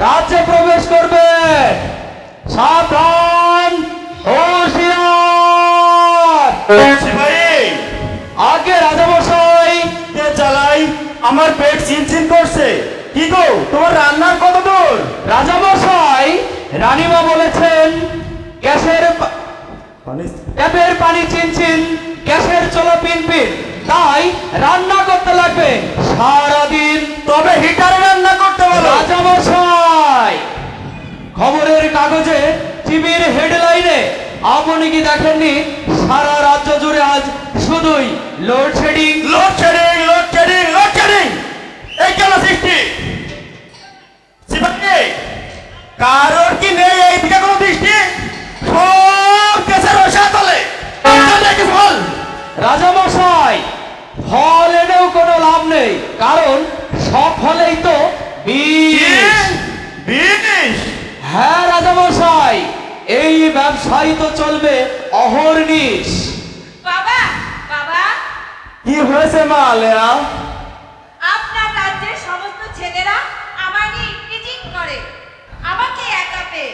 প্রবেশ করবে। সাবধান আগে রাজামশাই চালাই আমার পেট চিনচিন করছে। কি গো তোমার রান্নার কত দূর? রাজামশাই রানীমা বলেছেন গ্যাসের ট্যাপের পানি চিনচিন গ্যাসের চলো পিনপিন তাই রান্না করতে লাগবে সারাদিন। তবে হিটারে রান্না করতে বলো। রাজামশাই খবরের কাগজে টিভির হেডলাইনে আপনি কি দেখেননি? সারা রাজ্য জুড়ে আজ শুধুই লোডশেডিং লোডশেডিং লোডশেডিং লোডশেডিং এই কেন সৃষ্টি? কারোর কি নেই এই দিকে কোনো দৃষ্টি? সব কেসের রসা তলে। ফল। রাজামশাই ফল এনেও কোনো লাভ নেই কারণ সব ফলেই তো হ্যাঁ রাজামশাই এই ব্যবসায়ী তো চলবে অহর্নিশ বাবা বাবা। কি হয়েছে মা আলেয়া? আপনার রাজ্যের সমস্ত ছেলেরা আমার নিয়ে করে। আমাকে একা পেয়ে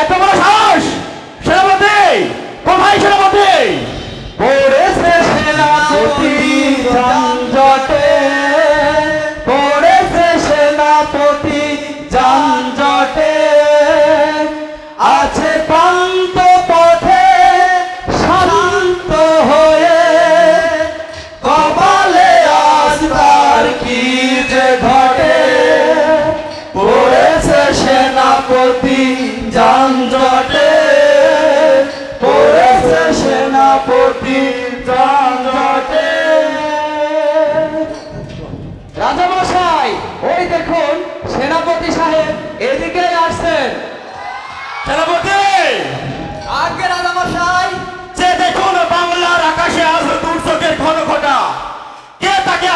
এত বড় সাহস? সেনাপতি? কোথায় সেনাপতি?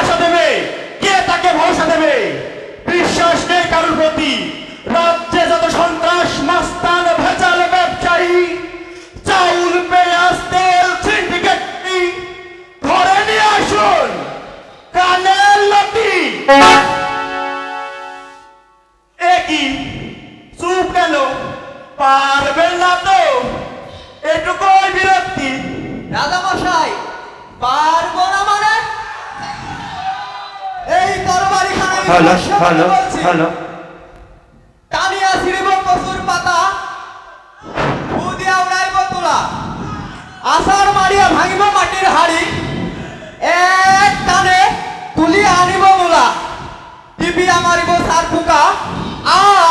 আশা দেবে? কে তাকে ভরসা দেবে? বিশ্বাস নেই কারোর প্রতি। রাজ্যে যত সন্ত্রাস, মাস্তান, ভেজাল ব্যবসায়ী, চাউল, পেঁয়াজ, তেল সিন্ডিকেট ঘরে নিয়ে আসুন। কানের লতি একই চুপ কেন? পারবেন না তো। এটুকুই বিরক্তি। রাজামশাই, পারব হ্যালো পাতা বুদিয়া উড়াইব তোলা। আষাঢ় মারিয়া ভাঙিব মাটির হাড়ি এক টানে তুলি আনিব মূলা। টিপিয়া মারিব সার ফুকা। আর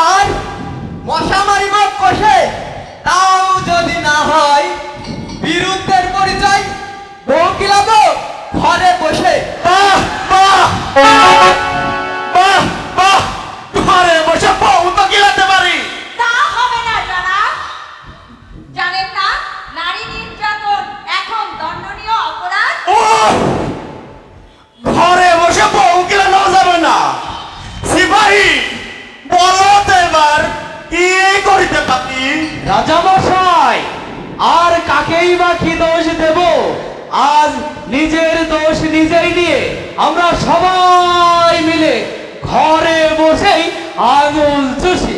রাজামশাই, আর কাকেই বা কি দোষ দেব? আজ নিজের দোষ নিজেই নিয়ে আমরা সবাই মিলে ঘরে বসেই আঙুল চুষি